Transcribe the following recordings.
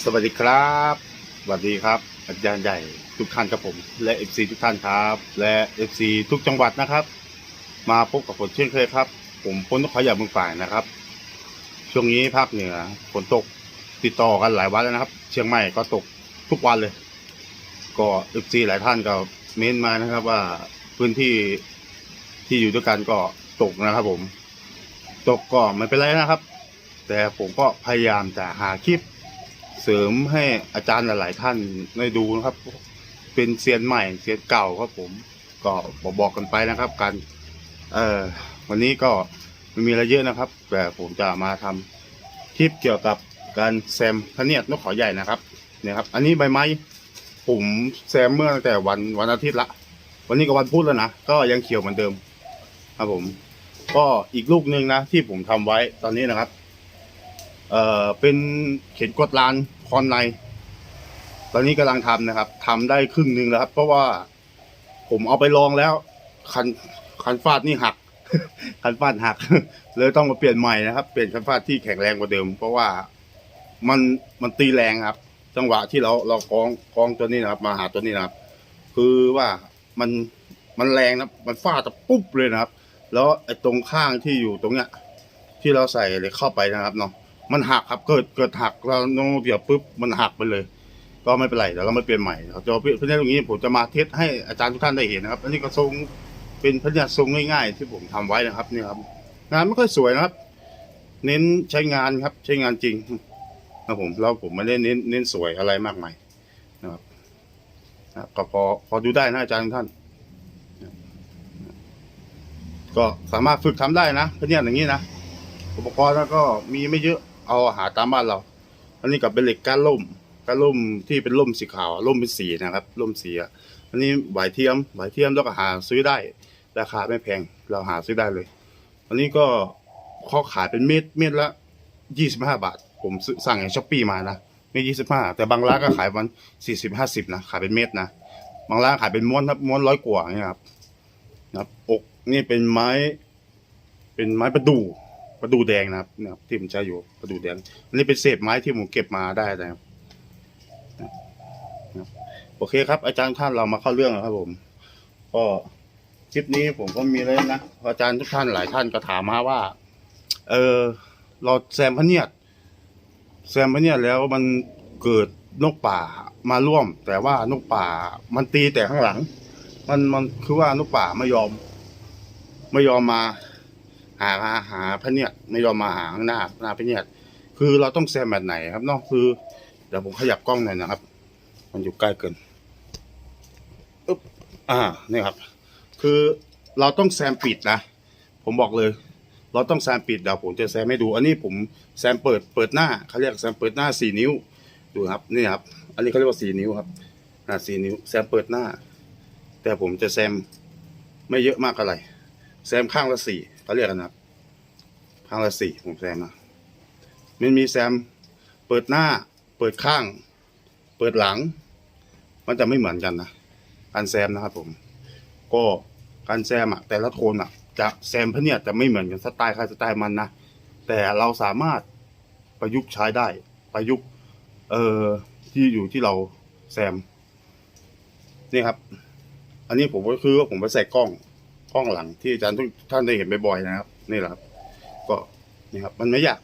สวัสดีครับสวัสดีครับ อาจารย์ใหญ่ทุกท่านครับผม และเอฟซีทุกท่านครับ และเอฟซีทุกจังหวัดนะครับ มาพบกับผมเช่นเคยครับ ผมพลนขอยาเมืองฝ่ายนะครับ ช่วงนี้ภาคเหนือฝนตกติดต่อกันหลายวันแล้วนะครับ เชียงใหม่ก็ตกทุกวันเลย ก็เอฟซีหลายท่านก็เม้นมานะครับว่าพื้นที่ที่อยู่ด้วยกันก็ตกนะครับ ผม ตกก็ไม่เป็นไรนะครับ แต่ผมก็พยายามจะหาคลิป เสริมให้อาจารย์หลายๆท่านได้ดูนะครับ เป็นเซียนใหม่เซียนเก่าครับผมก็บอกบอกกันไปนะครับกันเอ่อวันนี้ก็ไม่มีอะไรเยอะนะครับ แต่ผมจะมาทำคลิปเกี่ยวกับการแซมพะเนียดนกขาใหญ่นะครับเนี่ยครับ อันนี้ใบไม้ผมแซมเมื่อตั้งแต่วันวันอาทิตย์ละ วันนี้ก็วันพุธแล้วนะก็ยังเขียวเหมือนเดิม ครับผม ก็อีกลูกหนึ่งนะที่ผมทำไว้ตอนนี้นะครับ เอ่อเป็นเข็นกดลานคอนใน ตอนนี้กำลังทำนะครับทำได้ครึ่งหนึ่งแล้วครับ เพราะว่าผมเอาไปลองแล้ว คันคันฟาดนี่หัก คันฟาดหัก เลยต้องมาเปลี่ยนใหม่นะครับ เปลี่ยนคันฟาดที่แข็งแรงกว่าเดิม เพราะว่ามันมันตีแรงครับ จังหวะที่เราเราคล้องคล้องตัวนี้นะครับ มาหาตัวนี้นะครับ คือว่ามันมันแรงนะมันฟาดจะปุ๊บเลยนะครับ แล้วไอ้ตรงข้างที่อยู่ตรงเนี้ย ที่เราใส่เหล็กเข้าไปนะครับเนาะ มันหักครับ เกิดเกิดหักเราโน้มเดี๋ยวปุ๊บมันหักไปเลย ก็ไม่เป็นไรเดี๋ยวเราไมาเปลี่ยนใหม่ครับจะเพื่อนตรงนี้ผมจะมาเทสให้อาจารย์ทุกท่านได้เห็นนะครับ อันนี้ก็ทรงเป็นพยัญชนะทรงง่ายๆ ที่ผมทำไว้นะครับนี่ครับ งานไม่ค่อยสวยนะครับ เน้นใช้งานครับ ใช้งานจริงครับผมแล้วผมไม่ได้เน้นเน้นสวยอะไรมากมายนะครับนะก็พอพอดูได้นะอาจารย์ทุกท่าน ก็สามารถฝึกทำได้นะพยัญชนะอย่างนี้นะอุปกรณ์แล้วก็มีไม่เยอะ เอาหาตามบ้านเรา อันนี้ก็เป็นเหล็กก้านล่มก้านล่มที่เป็นล่มสีขาวล่มเป็นสีนะครับล่มสีอันนี้ไหวเทียมไหวเทียมแล้วก็หาซื้อได้ ราคาไม่แพงเราหาซื้อได้เลย อันนี้ก็เขาขายเป็นเม็ดเม็ดละยี่สิบห้าบาท ผมซื้อสั่งในช้อปปี้มานะไม่ยี่สิบห้าแต่บางร้านก็ขายวันสี่สิบห้าสิบนะขายเป็นเม็ดนะบางร้านขายเป็นม้วนครับม้วนร้อยกว่าเนี่ยครับนะครับอกนี่เป็นไม้ เป็นไม้ประดู่ ประดูแดงนะครับนะครับที่ผมใช้อยู่ประดูแดง อันนี้เป็นเศษไม้ที่ผมเก็บมาได้นะครับโอเคครับ อาจารย์ท่านเรามาเข้าเรื่องแล้วครับ ผม ก็คลิปนี้ผมก็มีเลยนะอาจารย์ทุกท่านหลายท่านก็ถามมาว่า เออเราแซมพเนียดแซมพเนียดแล้วมันเกิดนกป่ามาร่วม แต่ว่านกป่ามันตีแต่ข้างหลัง มันมันคือว่านกป่าไม่ยอม ไม่ยอมมา หาหาหาพระเนียไม่ยอมมาหาข้างหน้าหน้าพระเนียคือเราต้องแซมแบบไหนครับนาะคือ เดี๋ยวผมขยับกล้องหน่อยนะครับ มันอยู่ใกล้เกินอึ๊บอ่านี่ครับ คือเราต้องแซมปิดนะผมบอกเลย เราต้องแซมปิดเดี๋ยวผมจะแซมให้ดู อันนี้ผมแซมเปิดเปิดหน้าเขาเรียกแซมเปิดหน้าสี่นิ้วดูครับนี่ครับ อันนี้เขาเรียกว่าสี่นิ้วครับอ่าสี่นิ้วแซมเปิดหน้า แต่ผมจะแซมไม่เยอะมากอะไรแซมข้างละสี่ เขาเรียกกันนะครับข้างละสี่ผมแซมนะมันมีแซมเปิดหน้า เปิดข้าง เปิดหลัง มันจะไม่เหมือนกันนะการแซมนะครับผม ก็การแซมอะแต่ละโทนอะจะแซมพะเนี่ยจะไม่เหมือนกันสไตล์ใครสไตล์มันนะแต่เราสามารถประยุกต์ใช้ได้ ประยุกต์เอ่อที่อยู่ที่เราแซมนี่ครับ อันนี้ผมก็คือว่าผมไปใส่กล้อง กล้องหลังที่อาจารย์ทุกท่านได้เห็นบ่อยๆนะครับ นี่แหละครับ ก็นี่ครับ มันไม่ยาก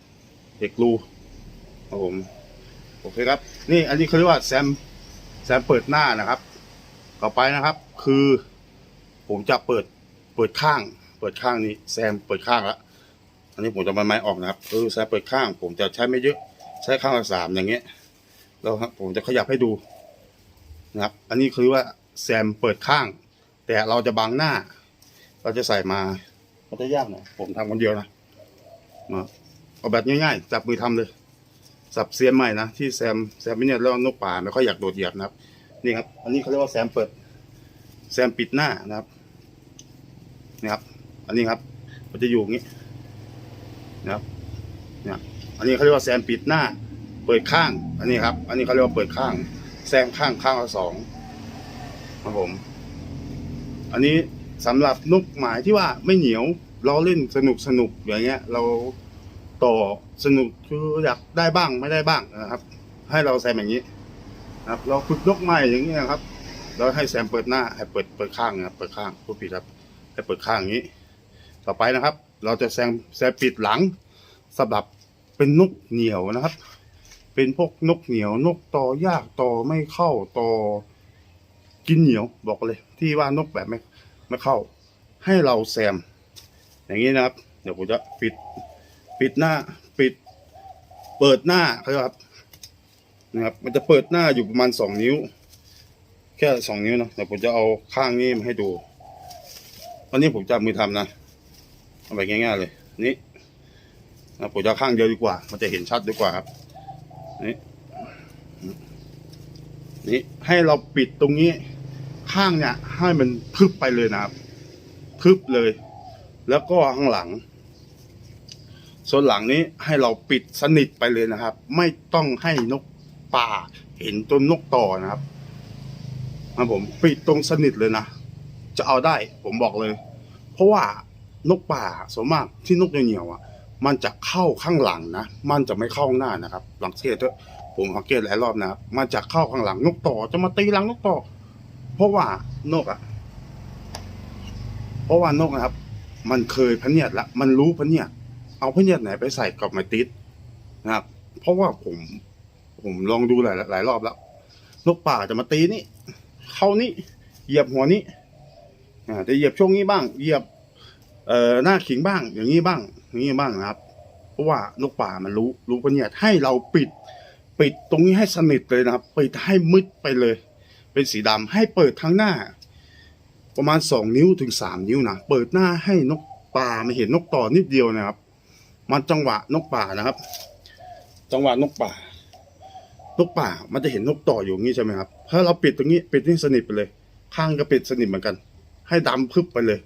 เด็กรูครับผมโอเคครับ นี่อันนี้เขาเรียกว่าแซมแซมเปิดหน้านะครับ ต่อไปนะครับ คือ ผมจะเปิดเปิดข้าง เปิดข้างนี้แซมเปิดข้างละอันนี้ผมจะมาไม้ออกนะครับเออแซมเปิดข้าง ผมจะใช้ไม่เยอะใช้ข้างละสามอย่างเงี้ยแล้วครับผมจะขยับให้ดูนะครับ อันนี้คือว่าแซมเปิดข้าง แต่เราจะบังหน้า เราจะใส่มามันจะยากหน่อยผมทำคนเดียวนะมาเอาแบบง่ายๆจับมือทำเลย สับเซียนใหม่นะที่แซมแซมไม่เนี่ยแล้วนกป่าไม่ค่อยอยากโดดเหยียบนะครับ นี่ครับ อันนี้เขาเรียกว่าแซมเปิด แซมปิดหน้านะครับนี่ครับ อันนี้ครับ มันจะอยู่อย่างนี้นะครับเนี่ยอันนี้เขาเรียกว่าแซมปิดหน้า เปิดข้าง อันนี้ครับ อันนี้เขาเรียกว่าเปิดข้าง แซมข้างข้างละสองครับผม อันนี้ สำหรับนกหมายที่ว่าไม่เหนียวเราเล่นสนุกสนุกอย่างเงี้ย เราต่อสนุกคืออยากได้บ้างไม่ได้บ้างนะครับ ให้เราแซมอย่างนี้นะครับ เราฝึกนกใหม่อย่างนี้นะครับเราให้แซมเปิดหน้าให้เปิดเปิดข้างนะครับเปิดข้างผู้ผิดครับให้เปิดข้างอย่างนี้ ต่อไปนะครับ เราจะแซมแซมปิดหลังสำหรับเป็นนกเหนียวนะครับ เป็นพวกนกเหนียวนกต่อยากต่อไม่เข้าต่อกินเหนียวบอกเลย ที่ว่านกแบบไม่ ไม่เข้า ให้เราแซม อย่างนี้นะครับ เดี๋ยวผมจะปิด ปิดหน้า ปิด เปิดหน้าครับ นะครับ มันจะเปิดหน้าอยู่ประมาณสองนิ้ว แค่สองนิ้วนะเดี๋ยวผมจะเอาข้างนี้มาให้ดูวันนี้ผมจะมือทำนะเอาไปง่ายๆเลย นี่นะผมจะข้างเดียวดีกว่า มันจะเห็นชัดดีกว่าครับ นี่นี่ให้เราปิดตรงนี้ ข้างเนี่ย ให้มันพึบไปเลยนะครับ พึบเลย แล้วก็ข้างหลัง ส่วนหลังนี้ให้เราปิดสนิทไปเลยนะครับ ไม่ต้องให้นกป่า เห็นต้นนกต่อนะครับนะผมปิดตรงสนิทเลยนะจะเอาได้ผมบอกเลย เพราะว่านกป่าส่วนมากที่นกเหนียวอะ มันจะเข้าข้างหลังนะมันจะไม่เข้าข้างหน้านะครับหลังเทศด้วยผมสังเกตหลายรอบนะครับมันจะเข้าข้างหลังนกต่อจะมาตีหลังนกต่อ เพราะว่านกอะ เพราะว่านกนะครับ มันเคยพเนียดละมันรู้พเนียดเอาพเนียดไหนไปใส่กับไม้ติดนะครับ เพราะว่าผม ผมลองดูหลายหลายรอบแล้ว นกป่าจะมาตีนี่ เข้านี่เหยียบหัวนี้อ่าจะเหยียบช่วงนี้บ้าง เหยียบ เอ่อหน้าขิงบ้าง อย่างนี้บ้างอย่างนี้บ้างนะครับ เพราะว่านกป่ามันรู้รู้พเนียดให้เราปิด ปิดตรงนี้ให้สนิทเลยนะครับ ปิดให้มืดไปเลย เป็นสีดำให้เปิดทั้งหน้า ประมาณสองนิ้วถึงสามนิ้วนะเปิดหน้าให้นกป่ามาเห็นนกต่อนิดเดียวนะครับ มันจังหวะนกป่านะครับ จังหวะนกป่า นกป่ามันจะเห็นนกต่ออยู่งนี้ใช่ไหมครับถ้าเราปิดตรงนี้ปิดให้สนิทไปเลย ข้างก็ปิดสนิทเหมือนกัน ให้ดำพึบไปเลย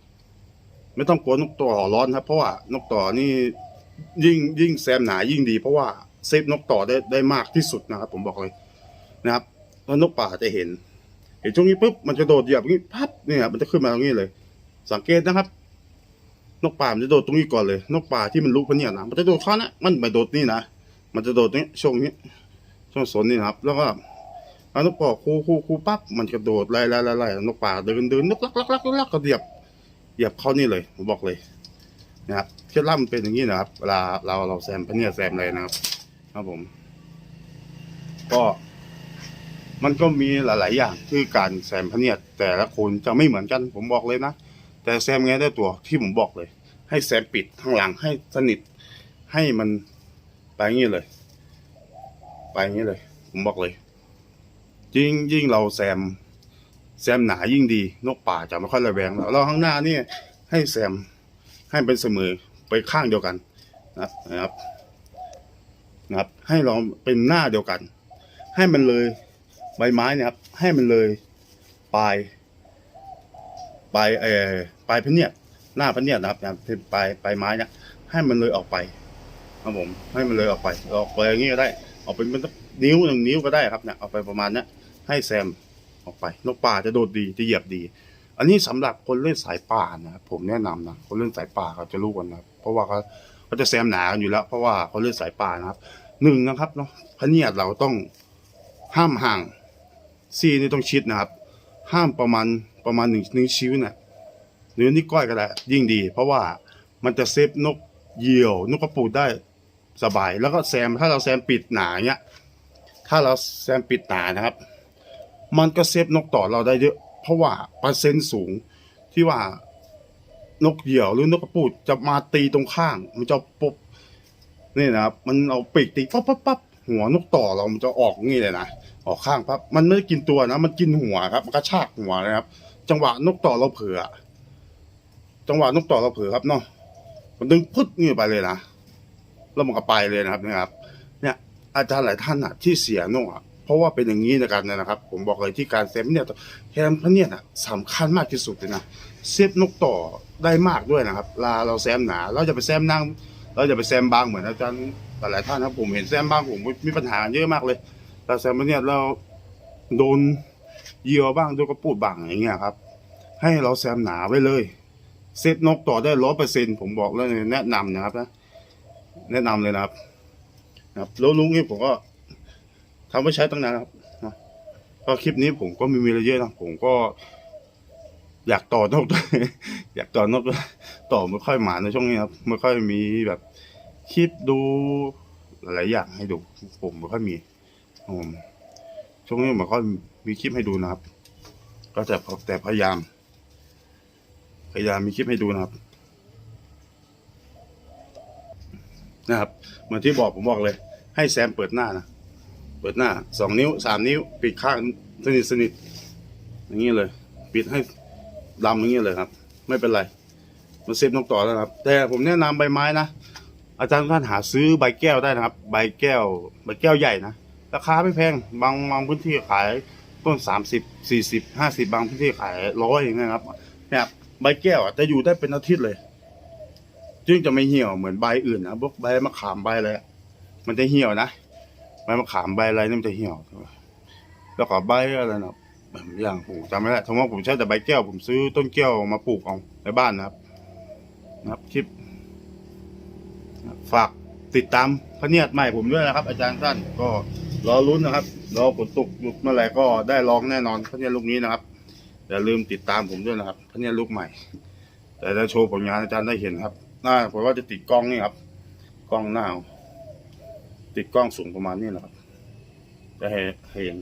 ไม่ต้องกลัวนกต่อร้อนครับ เพราะว่านกต่อนี่ยิ่งยิ่งแซมหนายิ่งดี เพราะว่าเซฟนกต่อได้ได้มากที่สุดนะครับ ผมบอกเลยนะครับแล้วนกป่าจะเห็น เห็นช่วงนี้ปุ๊บมันจะโดดเหยียบอย่างนี้พับเนี่ยมันจะขึ้นมาตรงนี้เลย สังเกตนะครับ นกป่ามันจะโดดตรงนี้ก่อนเลย นกป่าที่มันรู้พเนี่ยนะมันจะโดดข้างนะมันไม่โดดนี่นะมันจะโดดนี้ช่วงนี้ช่วงสนนี่ครับ แล้วก็เอานกป่าคูคูคูปั๊บมันกระโดดไล่ไล่ไล่ไล่นกป่าเดินเดินนกลักลักลักลักก็เหยียบเหยียบเข้านี่เลยผมบอกเลยนะครับเคล็ดลับมันเป็นอย่างนี้นะครับ เวลาเราเราแซมพเนี่ยแซมอะไรนะครับ ครับผม ก็ มันก็มีหลาย ๆ อย่างที่การแซมพเนียดแต่ละคนจะไม่เหมือนกันผมบอกเลยนะ แต่แซมไงได้ตัวที่ผมบอกเลย ให้แซมปิดข้างหลังให้สนิท ให้มันไปงี้เลย ไปงี้เลย ผมบอกเลย ยิ่งยิ่งเราแซม แซมหนายิ่งดี นกป่าจะไม่ค่อยระแวงแล้วเราข้างหน้านี่ให้แซมให้เป็นเสมอไปข้างเดียวกันนะครับนะครับ ให้เราเป็นหน้าเดียวกัน ให้มันเลย ใบไม้เนี่ยครับให้มันเลยปลายปลายเอ่อปลายพะเนียดหน้าพะเนียดนะครับนะครับเป็นปลายปลายไม้เนี่ยให้มันเลยออกไปครับผมให้มันเลยออกไปออกไปอย่างนี้ก็ได้ ออกเป็นเป็นนิ้วหนึ่งนิ้วก็ได้ครับเนี่ยเอาไปประมาณเนี้ยให้แซมออกไปนกป่าจะโดดดีจะเหยียบดี อันนี้สำหรับคนเล่นสายป่านะครับผมแนะนำนะคนเล่นสายป่าเขาจะรู้กันนะเพราะว่าเขาเขาจะแซมหนากันอยู่แล้ว เพราะว่าเขาเล่นสายป่านะครับหนึ่งนะครับเนาะพะเนียดเราต้องห้ามห่าง ซีนี่ต้องชิดนะครับ ห้ามประมาณประมาณหนึ่งนิ้วชี้น่ะหรือนิ้วก้อยก็ได้ยิ่งดี เพราะว่ามันจะเซฟนกเหยี่ยวนกกระปูดได้สบาย แล้วก็แซมถ้าเราแซมปิดหนาเนี้ยถ้าเราแซมปิดหนานะครับ มันก็เซฟนกต่อเราได้เยอะเพราะว่าเปอร์เซ็นต์สูงที่ว่านกเหยี่ยวหรือนกกระปูดจะมาตีตรงข้าง มันจะปุ๊บนี่นะครับ มันเอาปีกตีปั๊บปั๊บปั๊บ หัวนกต่อเรามันจะออกงี้เลยนะออกข้างปั๊บมันไม่ได้กินตัวนะ มันกินหัวครับมันกระชากหัวนะครับ จังหวะนกต่อเราเผื่อจังหวะนกต่อเราเผื่อครับเนาะมันดึงพุดนี่ไปเลยนะแล้วมันก็ไปเลยนะครับนะครับ เนี่ยอาจารย์หลายท่านอะ ที่เสียนกอะเพราะว่าเป็นอย่างนี้ในการนะครับ ผมบอกเลยที่การเซฟเนี่ยแฮมพะเนี่ยอะสำคัญมากที่สุดเลยนะเซฟนกต่อได้มากด้วยนะครับลาเราแซมหนา เราจะไปแซมนางเราจะไปแซมบางเหมือนอาจารย์ หลายๆท่านนะครับผมเห็นแซมบ้างผมมีปัญหาเยอะมากเลย แต่แซมเนี่ยเราโดนเยียวบ้างโดนกระปูดบ้างอย่างเงี้ยครับ ให้เราแซมหนาไว้เลยเซตนกต่อได้ร้อยเปอร์เซ็นผมบอกเลยแนะนำนะครับนะแนะนำเลยนะครับนะครับแล้วลุงนี่ผมก็ทำไว้ใช้ตั้งนานครับก็คลิปนี้ผมก็มีมีอะไรเยอะนะผมก็ อยากต่อนกด้วยอยากต่อนกต่อไม่ค่อยหมาในช่วงนี้ครับไม่ค่อยมีแบบ คลิปดูหลายอย่างให้ดู ผมไม่ค่อยมีผมช่วงนี้ไม่ค่อยมีคลิปให้ดูนะครับ ก็แต่แต่พยายาม พยายามมีคลิปให้ดูนะครับ นะครับเหมือนที่บอกผมบอกเลย ให้แซมเปิดหน้านะเปิดหน้าสองนิ้วสามนิ้ว ปิดข้างสนิทสนิทอย่างนี้เลย ปิดให้ดำอย่างนี้เลยครับ ไม่เป็นไรมันเซฟนกต่อแล้วครับ แต่ผมแนะนำใบไม้นะ อาจารย์ท่านหาซื้อใบแก้วได้นะครับ ใบแก้ว ใบแก้วใหญ่นะราคาไม่แพงบางบางพื้นที่ขายต้นสามสิบสี่สิบห้าสิบบางพื้นที่ขายร้อยอย่างเงี้ยครับเนี่ยใบแก้วอะจะอยู่ได้เป็นอาทิตย์เลย จึงจะไม่เหี่ยวเหมือนใบอื่นนะพวกใบมะขามใบอะไรมันจะเหี่ยวนะใบมะขามใบอะไรนี่มันจะเหี่ยวแล้วก็ใบอะไรนะแบบอย่างผมจำไม่ได้ทั้งว่าผมใช้แต่ใบแก้วผมซื้อต้นแก้วมาปลูกเอาในบ้านนะครับ นะครับคลิป ฝากติดตามพระเนียดใหม่ผมด้วยนะครับ อาจารย์ท่านก็รอลุ้นนะครับรอฝนตกหยุดเมื่อไหร่ก็ได้ลองแน่นอนพระเนียดลูกนี้นะครับอย่าลืมติดตามผมด้วยนะครับพระเนียดลูกใหม่ แต่จะโชว์ผลงานอาจารย์ได้เห็นครับหน้าผมว่าจะติดกล้องนี่ครับกล้องหน้า ติดกล้องสูงประมาณนี้แหละครับจะเห็น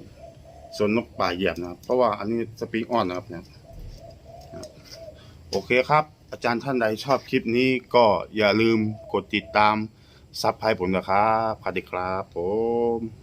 ส่วนนกป่าเหยียบนะครับ เพราะว่าอันนี้สปริงออนนะครับเนี่ยครับโอเคครับ อาจารย์ท่านใดชอบคลิปนี้ก็อย่าลืมกดติดตามซับให้ผมนะครับสวัสดีครับผม